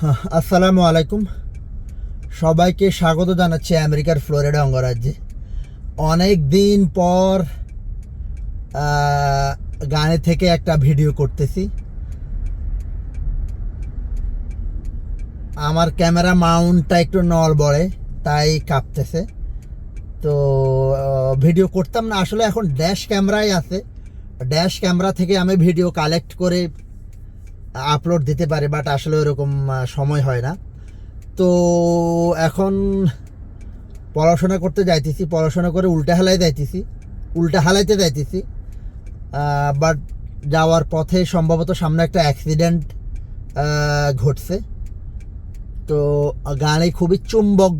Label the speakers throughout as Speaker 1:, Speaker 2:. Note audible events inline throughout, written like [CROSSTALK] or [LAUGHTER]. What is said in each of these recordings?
Speaker 1: হ্যাঁ, আসসালামু আলাইকুম। সবাইকে স্বাগত জানাচ্ছি আমেরিকার ফ্লোরিডা অঙ্গরাজ্যে। অনেক দিন পর গানে থেকে একটা ভিডিও করতেছি। আমার ক্যামেরা মাউন্টটা একটু নড়বড়ে তাই কাঁপতেছে। তো ভিডিও করতাম না আসলে এখন ড্যাশ ক্যামেরাই আছে। ড্যাশ ক্যামেরা থেকে আমি ভিডিও কালেক্ট করে আপলোড দিতে পারে বাট আসলে ওরকম সময় হয় না। তো এখন পড়াশোনা করতে যাইতেছি, পড়াশোনা করে উল্টা হালাই যাইতেছি, উল্টা হালাইতে যাইতেছি বাট যাওয়ার পথে সম্ভবত সামনে একটা অ্যাক্সিডেন্ট ঘটছে। তো গাড়ি খুবই চুম্বক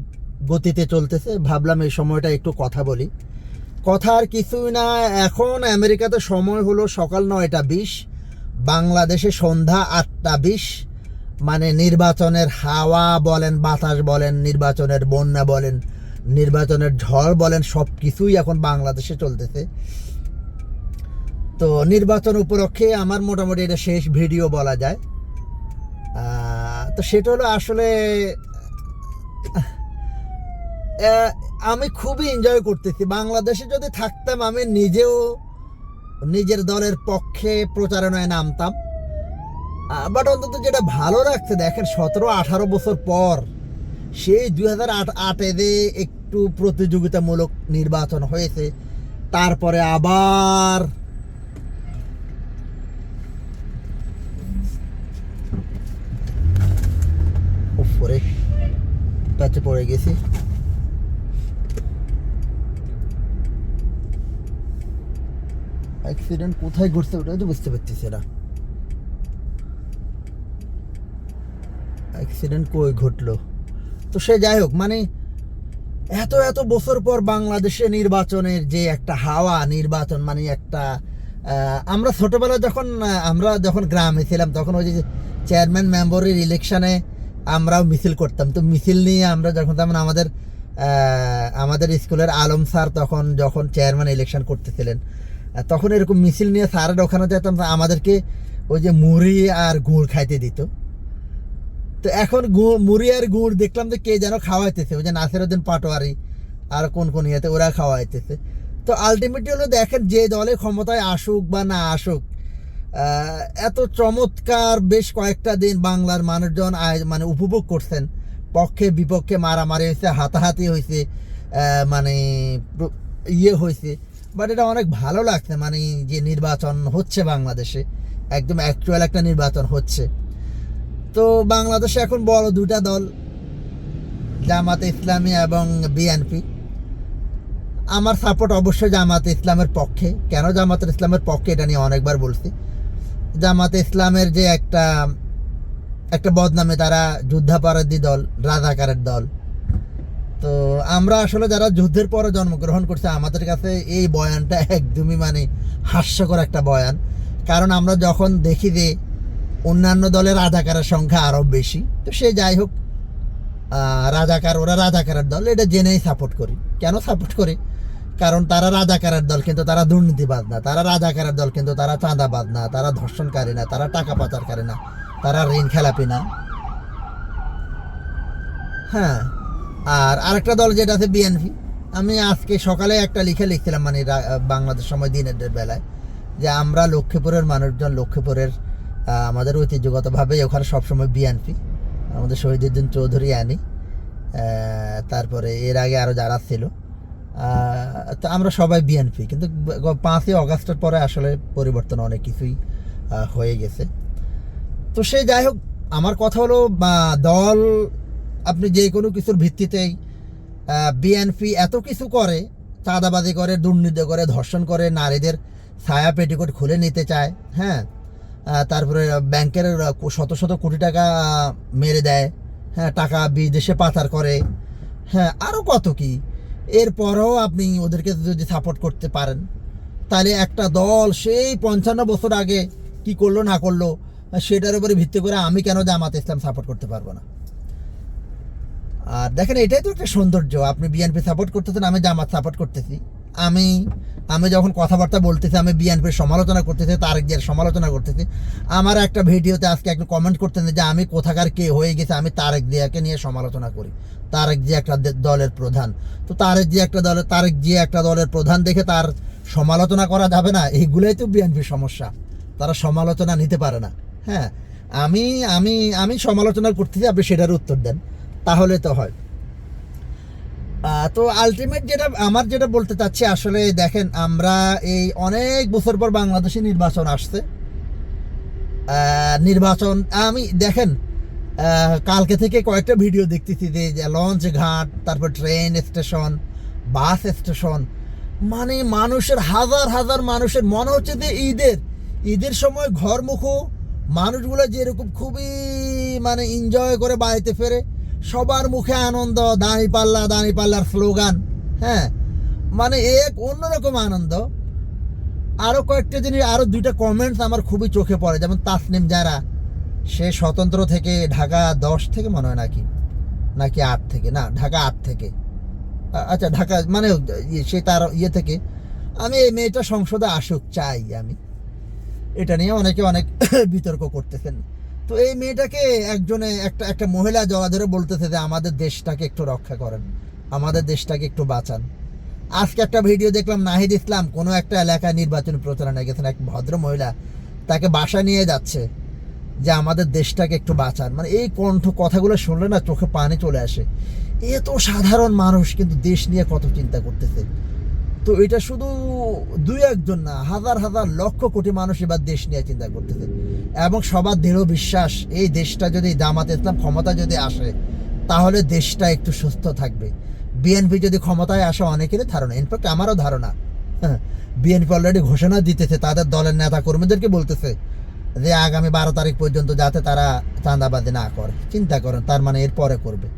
Speaker 1: গতিতে চলতেছে, ভাবলাম এই সময়টা একটু কথা বলি। কথা আর কিছুই না, এখন আমেরিকাতে সময় হলো সকাল নয়টা বিশ। বাংলাদেশে সন্ধ্যা আটটা বিশ মানে নির্বাচনের হাওয়া বলেন, বাতাস বলেন, নির্বাচনের বন্যা বলেন, নির্বাচনের ঝড় বলেন সব কিছুই এখন বাংলাদেশে চলতেছে। তো নির্বাচন উপলক্ষে আমার মোটামুটি এটা শেষ ভিডিও বলা যায়। তো সেটা হলো আসলে আমি খুবই এনজয় করতেছি। বাংলাদেশে যদি থাকতাম, আমি নিজেও নিজের দলের পক্ষে প্রচারণায় নামতাম। বাট অন্তত যেটা ভালো লাগছে, দেখেন সতেরো, আঠারো বছর পর সেই দুই হাজার আট, আটে যে একটু প্রতিযোগিতামূলক নির্বাচন হয়েছে, তারপরে আবার উপরে পড়ে গেছি। অ্যাক্সিডেন্ট কোথায় ঘটছে ওটাই তো বুঝতে পারতেছি না। অ্যাক্সিডেন্ট কই ঘটলো? তো সে যাই হোক মানে এত এত বছর পর বাংলাদেশে নির্বাচনের যে একটা হাওয়া, নির্বাচন মানে একটা আমরা ছোটবেলায় যখন আমরা যখন গ্রামে ছিলাম, তখন ওই যে চেয়ারম্যান মেম্বারের ইলেকশনে আমরাও মিছিল করতাম। তো মিছিল নিয়ে আমরা যখন তেমন আমাদের আমাদের স্কুলের আলম স্যার তখন যখন চেয়ারম্যান ইলেকশন করতেছিলেন তখন এরকম মিছিল নিয়ে স্যারের ওখানে যেতাম আমাদেরকে ওই যে মুড়ি আর গুড় খাইতে দিত। তো এখন মুড়ি আর গুড় দেখলাম যে কে যেন খাওয়াইতেছে, ওই যে নাসিরউদ্দিন পাটোয়ারি আর কোন কোন ইয়েতে ওরা খাওয়াইতেছে। তো আলটিমেটলি হলো দেখেন যে দলে ক্ষমতায় আসুক বা না আসুক এত চমৎকার বেশ কয়েকটা দিন বাংলার মানুষজন মানে উপভোগ করছেন। পক্ষে বিপক্ষে মারামারি হয়েছে, হাতাহাতি হয়েছে মানে ইয়ে হয়েছে। বাট এটা অনেক ভালো লাগছে মানে যে নির্বাচন হচ্ছে বাংলাদেশে, একদম অ্যাকচুয়াল একটা নির্বাচন হচ্ছে। তো বাংলাদেশে এখন বড় দুটা দল, জামাতে ইসলামী এবং বিএনপি আমার সাপোর্ট অবশ্যই জামাতে ইসলামের পক্ষে। কেন জামাতে ইসলামের পক্ষে এটা নিয়ে অনেকবার বলছি। জামাতে ইসলামের যে একটা একটা বদনামে তারা যুদ্ধাপরাধী দল, রাজাকারের দল তো আমরা আসলে যারা যুদ্ধের পরে জন্মগ্রহণ করছে, আমাদের কাছে এই বয়ানটা একদমই মানে হাস্যকর একটা বয়ান। কারণ আমরা যখন দেখি যে অন্যান্য দলের রাজাকারের সংখ্যা আরও বেশি, তো সে যাই হোক রাজাকার, ওরা রাজাকারের দল, এটা জেনেই সাপোর্ট করি। কেন সাপোর্ট করি? কারণ তারা রাজাকারের দল, কিন্তু তারা দুর্নীতিবাদ না। তারা রাজাকারের দল, কিন্তু তারা চাঁদাবাদ না। তারা ধর্ষণকারী না। তারা টাকা পাচারকারী না। তারা ঋণ খেলাপি না। হ্যাঁ। আর আরেকটা দল যেটা আছে বিএনপি আমি আজকে সকালে একটা লিখে লিখছিলাম মানে বাংলাদেশ সময় দিনের বেলায়, যে আমরা লক্ষ্মীপুরের মানুষজন, লক্ষ্মীপুরের আমাদের ঐতিহ্যগতভাবেই ওখানে সবসময় বিএনপি আমাদের শহীদুদ্দিন চৌধুরী আনি তারপরে এর আগে আরও যারা ছিল তো আমরা সবাই বিএনপি কিন্তু পাঁচই অগাস্টের পরে আসলে পরিবর্তন অনেক কিছুই হয়ে গেছে। তো সে যাই হোক, আমার কথা হলো দল আপনি যে কোনো কিছুর ভিত্তিতেই বিএনপি এত কিছু করে, চাঁদাবাজি করে, দুর্নীতি করে, ধর্ষণ করে, নারীদের ছায়া পেটিকোট খুলে নিতে চায় হ্যাঁ? তারপরে ব্যাংকের শত শত কোটি টাকা মেরে দেয় হ্যাঁ? টাকা বিদেশে পাচার করে হ্যাঁ? আরও কত কি? এরপরেও আপনি ওদেরকে যদি সাপোর্ট করতে পারেন, তাহলে একটা দল সেই পঞ্চান্ন বছর আগে কি করল, না করল, সেটার উপরে ভিত্তি করে আমি কেন জামাত ইসলাম সাপোর্ট করতে পারব না? আর দেখেন, এটাই তো একটা সৌন্দর্য। আপনি বিএনপি সাপোর্ট করতেছেন, আমি জামাত সাপোর্ট করতেছি। আমি আমি যখন কথাবার্তা বলতেছি, আমি বিএনপির সমালোচনা করতেছি, তারেক জিয়ার সমালোচনা করতেছি। আমার একটা ভিডিওতে আজকে একটু কমেন্ট করতেন যে, আমি কোথাকার কে হয়ে গেছে, আমি তারেক জিয়াকে নিয়ে সমালোচনা করি। তারেক জিয়া একটা দলের প্রধান। তো তারেক জিয়া একটা দলের তারেক জিয়া একটা দলের প্রধান দেখে তার সমালোচনা করা যাবে না, এইগুলোই তো বিএনপির সমস্যা। তারা সমালোচনা নিতে পারে না। হ্যাঁ আমি আমি আমি সমালোচনা করতেছি, আপনি সেটার উত্তর দেন। তাহলে তো হয়। তো আলটিমেট যেটা, আমার যেটা বলতে চাচ্ছি, আসলে দেখেন, আমরা এই অনেক বছর পর বাংলাদেশে নির্বাচন আসছে। নির্বাচন, আমি, দেখেন কালকে থেকে কয়েকটা ভিডিও দেখতেছি যে লঞ্চ ঘাট, তারপর ট্রেন স্টেশন বাস স্টেশন মানে মানুষের হাজার হাজার মানুষের, মনে হচ্ছে যে ঈদের ঈদের সময় ঘরমুখো মানুষগুলো যেরকম খুবই মানে এনজয় করে বাড়িতে ফেরে সবার মুখে আনন্দ, দাঁড়ি পাল্লা, দাঁড়ি পাল্লার স্লোগান হ্যাঁ? মানে এক অন্যরকম আনন্দ। আরও কয়েকটা জিনিস আরও দুইটা কমেন্টস আমার খুবই চোখে পড়ে। যেমন তাসনিম যারা, সে স্বতন্ত্র থেকে ঢাকা দশ থেকে মনে হয় নাকি? নাকি আট থেকে? না, ঢাকা আট থেকে। আচ্ছা ঢাকা মানে ইয়ে- সে তার ইয়ে থেকে। আমি এই মেয়েটা সংসদে আসুক, চাই আমি। এটা নিয়ে অনেকে অনেক [COUGHS] বিতর্ক করতেছেন। তো এই মেয়েটাকে একজনে, একটা একটা মহিলা জড়া ধরে বলতেছে যে আমাদের দেশটাকে একটু রক্ষা করেন, আমাদের দেশটাকে একটু বাঁচান। আজকে একটা ভিডিও দেখলাম নাহিদ ইসলাম, কোনো একটা এলাকায় নির্বাচনী প্রচারণায় গেছেন, এক ভদ্র মহিলা তাকে বাসা নিয়ে যাচ্ছে যে আমাদের দেশটাকে একটু বাঁচান। মানে এই কণ্ঠ কথাগুলো শুনলে না চোখে পানি চলে আসে। এ তো সাধারণ মানুষ, কিন্তু দেশ নিয়ে কত চিন্তা করতেছে। তো এটা শুধু দুই একজন না, হাজার হাজার লক্ষ কোটি মানুষ এবার দেশ নিয়ে চিন্তা করতেছে। এবং সবার দৃঢ় বিশ্বাস, এই দেশটা যদি জামাত ইসলাম ক্ষমতা যদি আসে, তাহলে দেশটা একটু সুস্থ থাকবে। বিএনপি যদি ক্ষমতায় আসে, অনেকেরই ধারণা ইনফ্যাক্ট আমারও ধারণা। বিএনপি অলরেডি ঘোষণা দিতেছে, তাদের দলের নেতা কর্মীদেরকে বলতেছে যে আগামী বারো তারিখ পর্যন্ত যাতে তারা চাঁদাবাদি না করে। চিন্তা করেন, তার মানে এর পরে করবে।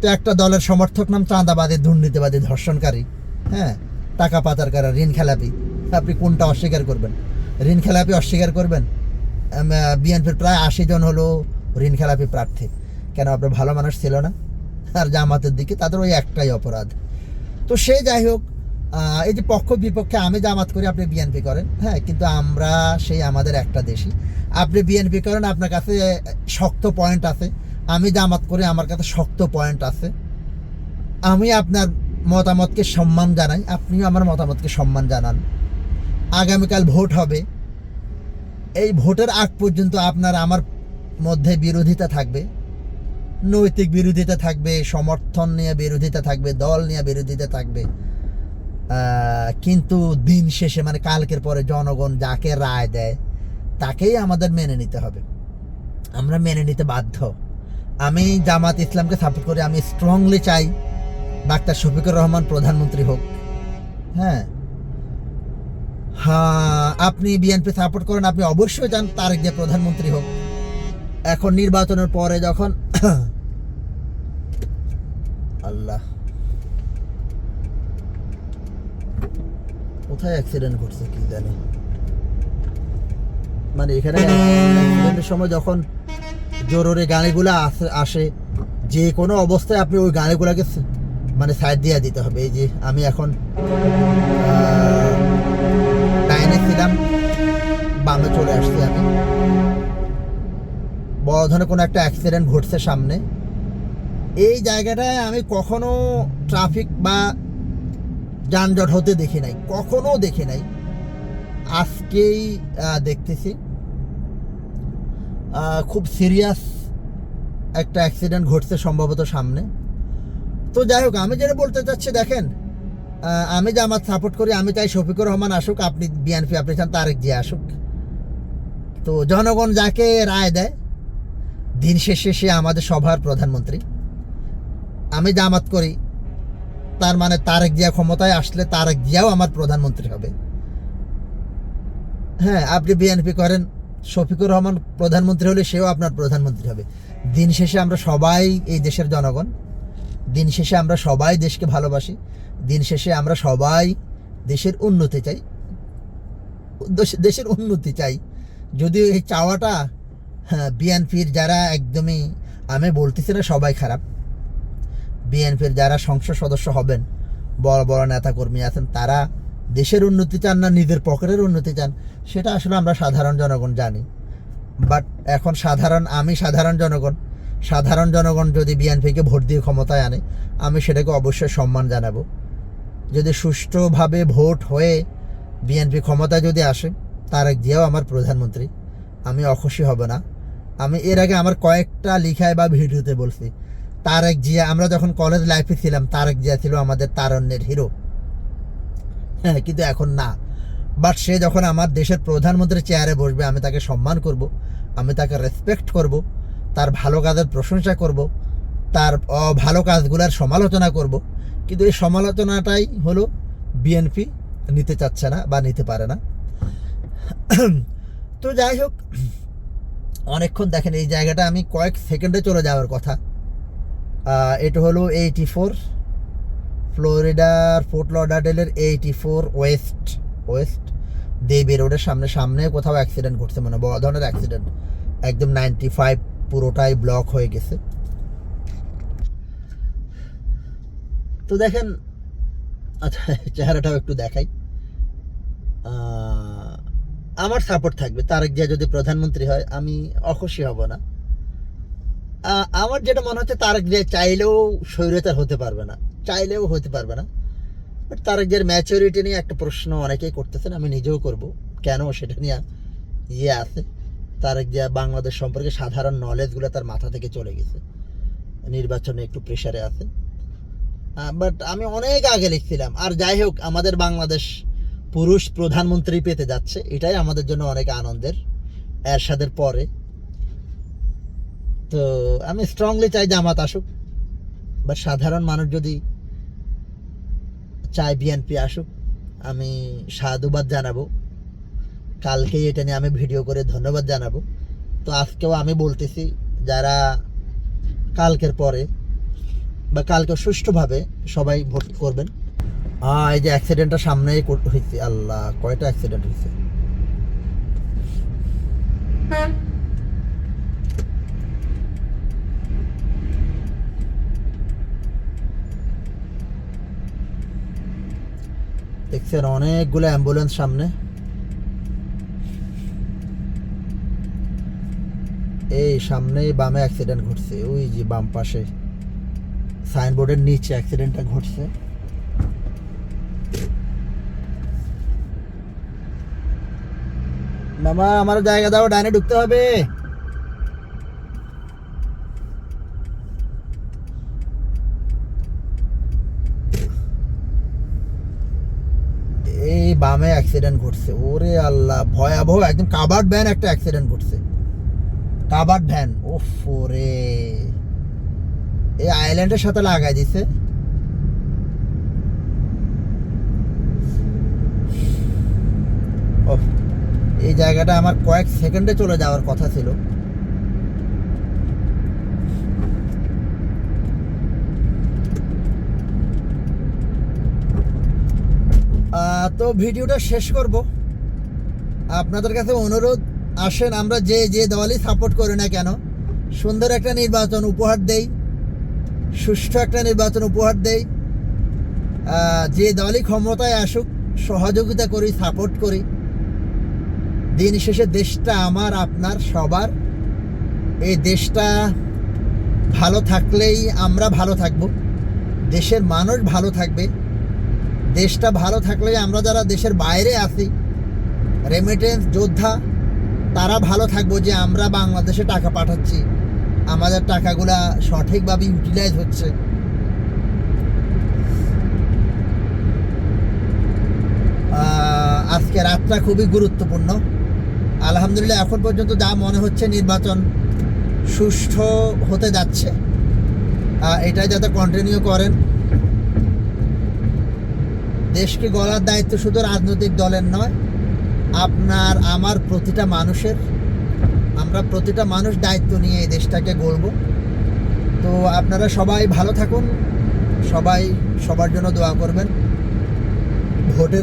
Speaker 1: তো একটা দলের সমর্থক নাম চাঁদাবাদী দুর্নীতিবাদী ধর্ষণকারী। হ্যাঁ টাকা পাচারকারী ঋণ খেলাপি। আপনি কোনটা অস্বীকার করবেন? ঋণ খেলাপি অস্বীকার করবেন? বিএনপির প্রায় আশি জন হলো ঋণ খেলাপি প্রার্থী। কেন আপনার ভালো মানুষ ছিল না? আর জামাতের দিকে তাদের ওই একটাই অপরাধ। তো সে যাই হোক এই যে পক্ষ বিপক্ষে আমি জামাত করি, আপনি বিএনপি করেন। হ্যাঁ কিন্তু আমরা সেই আমাদের একটা দেশই। আপনি বিএনপি করেন, আপনার কাছে শক্ত পয়েন্ট আছে। আমি জামাত করি, আমার কাছে শক্ত পয়েন্ট আছে। আমি আপনার মতামতকে সম্মান জানাই। আপনিও আমার মতামতকে সম্মান জানান। আগামীকাল ভোট হবে। এই ভোটের আগ পর্যন্ত আপনার আমার মধ্যে বিরোধিতা থাকবে। নৈতিক বিরোধিতা থাকবে, সমর্থন নিয়ে বিরোধিতা থাকবে, দল নিয়ে বিরোধিতা থাকবে। কিন্তু দিন শেষে মানে কালকের পরে জনগণ যাকে রায় দেয়, তাকেই আমাদের মেনে নিতে হবে। আমরা মেনে নিতে বাধ্য। আমি জামাত ইসলামকে সাপোর্ট করি, আমি স্ট্রংলি চাই ডাক্তার শফিকুর রহমান প্রধানমন্ত্রী হোক। হ্যাঁ। হ্যাঁ আপনি বিএনপি সাপোর্ট করেন, আপনি অবশ্যই চান তারেক যে প্রধানমন্ত্রী হোক। এখন নির্বাচনের পরে যখন [COUGHS] আল্লাহ। কোথায় অ্যাক্সিডেন্ট ঘটছে কি জানি। মানে এখানে অ্যাক্সিডেন্টের সময় যখন জরুরি গাড়িগুলো আসে, যে কোনো অবস্থায় আপনি ওই গাড়িগুলোকে মানে সাইড দিয়ে দিতে হবে। এই যে আমি এখন ডাইনে ছিলাম, বামে চলে আসছি আমি। বড় ধরনের কোনো একটা অ্যাক্সিডেন্ট ঘটছে সামনে। এই জায়গাটায় আমি কখনো ট্রাফিক বা যানজট হতে দেখি নাই, কখনো দেখি নাই। আজকেই দেখতেছি। খুব সিরিয়াস একটা অ্যাক্সিডেন্ট ঘটছে সম্ভবত সামনে। তো যাই হোক, আমি যেটা বলতে চাচ্ছি, দেখেন আমি জামাত সাপোর্ট করি, আমি চাই শফিকুর রহমান আসুক, আপনি বিএনপি আপনি চান তারেক জিয়া আসুক। তো জনগণ যাকে রায় দেয়, দিন শেষে সে আমাদের সভার প্রধানমন্ত্রী। আমি জামাত করি, তার মানে তারেক জিয়া ক্ষমতায় আসলে তারেক জিয়াও আমার প্রধানমন্ত্রী হবে। হ্যাঁ আপনি বিএনপি করেন, শফিকুর রহমান প্রধানমন্ত্রী হলে সেও আপনার প্রধানমন্ত্রী হবে। দিন শেষে আমরা সবাই এই দেশের জনগণ। দিন শেষে আমরা সবাই দেশকে ভালোবাসি। দিন শেষে আমরা সবাই দেশের উন্নতি চাই। দেশ- দেশের উন্নতি চাই। যদিও এই চাওয়াটা হ্যাঁ বিএনপির যারা একদমই, আমি বলতেছি না সবাই খারাপ। বিএনপির যারা সংসদ সদস্য হবেন, বড় বড় নেতা কর্মী আছেন, তারা দেশের উন্নতি চান না, নিজের পকেটের উন্নতি চান, সেটা আসলে আমরা সাধারণ জনগণ জানি। বাট এখন সাধারণ, আমি সাধারণ জনগণ সাধারণ জনগণ যদি বিএনপিকে ভোট দিয়ে ক্ষমতায় আনে, আমি সেটাকে অবশ্যই সম্মান জানাব। যদি সুষ্ঠুভাবে ভোট হয়ে বিএনপি ক্ষমতায় যদি আসে, তারেক জিয়াও আমার প্রধানমন্ত্রী, আমি অখুশি হব না। আমি এর আগে আমার কয়েকটা লিখায় বা ভিডিওতে বলছি, তারেক জিয়া, আমরা যখন কলেজ লাইফে ছিলাম, তারেক জিয়া ছিল আমাদের তারণ্যের হিরো হ্যাঁ কিন্তু এখন না। বাট সে যখন আমার দেশের প্রধানমন্ত্রীর চেয়ারে বসবে, আমি তাকে সম্মান করব, আমি তাকে রেসপেক্ট করব। তার ভালো কাজের প্রশংসা করব, তার ভালো কাজগুলোর সমালোচনা করব। কিন্তু এই সমালোচনাটাই হলো বিএনপি নিতে চাচ্ছে না বা নিতে পারে না। তো যাই হোক, অনেকক্ষণ দেখেন এই জায়গাটা আমি কয়েক সেকেন্ডে চলে যাওয়ার কথা। এটা হলো এইটি ফোর ফ্লোরিডার Fort লডারডেলের eighty four west west Devi রোডের সামনে সামনে কোথাও অ্যাক্সিডেন্ট ঘটছে মানে বড় ধরনের অ্যাক্সিডেন্ট একদম নাইনটি ফাইভ পুরোটাই ব্লক হয়ে গেছে। তো দেখেন আচ্ছা চেহারাটাও একটু দেখাই। আমার সাপোর্ট থাকবে। তারেক জিয়া যদি প্রধানমন্ত্রী হয়, আমি অখুশি হব না। আমার যেটা মনে হচ্ছে, তারেক জিয়া চাইলেও স্বৈরতার হতে পারবে না। চাইলেও হতে পারবে না। বাট তারেক জিয়ার ম্যাচুরিটি নিয়ে একটা প্রশ্ন অনেকেই করতেছেন, আমি নিজেও করব। কেন সেটা নিয়ে ইয়ে আছে। তারেক জিয়া বাংলাদেশ সম্পর্কে সাধারণ নলেজগুলো তার মাথা থেকে চলে গেছে। নির্বাচনে একটু প্রেশারে আছে। বাট আমি অনেক আগে লিখছিলাম। আর যাই হোক, আমাদের বাংলাদেশ পুরুষ প্রধানমন্ত্রী পেতে যাচ্ছে। এটাই আমাদের জন্য অনেক আনন্দের। এরশাদের পরে। তো আমি স্ট্রংলি চাই জামাত আসুক। বাট সাধারণ মানুষ যদি চায় বিএনপি আসুক, আমি সাধুবাদ জানাব। কালকেই এটা নিয়ে আমি ভিডিও করে ধন্যবাদ জানাব। তো আজকেও আমি বলতেছি যারা কালকের পরে বা কালকে সুষ্ঠুভাবে সবাই ভোট করবেন। এই যে অ্যাক্সিডেন্টটা সামনেই হয়েছে আল্লাহ কয়টা অ্যাক্সিডেন্ট হয়েছে দেখছেন অনেকগুলো অ্যাম্বুলেন্স সামনে। এই সামনেই বামে অ্যাক্সিডেন্ট ঘটছে, ওই যে বাম পাশে। সাইনবোর্ডের নিচে অ্যাক্সিডেন্টটা ঘটছে। মামা, আমার জায়গা দাও ডাইনে ঢুকতে হবে। এই বামে অ্যাক্সিডেন্ট ঘটছে, ওরে আল্লাহ, ভয়াবহ, একদম কাবার্ড ব্যান একটা অ্যাক্সিডেন্ট ঘটছে। কাবার্ড ভ্যান ওফ রে। এই আইল্যান্ডের সাথে লাগাই দিছে। এই জায়গাটা আমার কয়েক সেকেন্ডে চলে যাওয়ার কথা ছিল। তো ভিডিওটা শেষ করব। আপনাদের কাছে অনুরোধ আসেন, আমরা যে যে দলই সাপোর্ট করি না কেন, সুন্দর একটা নির্বাচন উপহার দেই, সুষ্ঠু একটা নির্বাচন উপহার দেই যে দলই ক্ষমতায় আসুক, সহযোগিতা করি সাপোর্ট করি, দিন শেষে দেশটা আমার, আপনার, সবার। এই দেশটা ভালো থাকলেই আমরা ভালো থাকব, দেশের মানুষ ভালো থাকবে, দেশটা ভালো থাকলেই আমরা যারা দেশের বাইরে আছি রেমিটেন্স যোদ্ধা তারা ভালো থাকব যে আমরা বাংলাদেশে টাকা পাঠাচ্ছি। আমাদের টাকাগুলা সঠিকভাবে ইউটিলাইজ হচ্ছে। আজকে রাতটা খুবই গুরুত্বপূর্ণ। আলহামদুলিল্লাহ, এখন পর্যন্ত যা মনে হচ্ছে নির্বাচন সুষ্ঠু হতে যাচ্ছে। এটাই যাতে কন্টিনিউ করেন। দেশকে গলার দায়িত্ব শুধু রাজনৈতিক দলের নয় আপনার, আমার প্রতিটা মানুষের, আমরা প্রতিটা মানুষ দায়িত্ব নিয়ে এই দেশটাকে গড়ব। তো আপনারা সবাই ভালো থাকুন, সবাই সবার জন্য দোয়া করবেন। ভোটের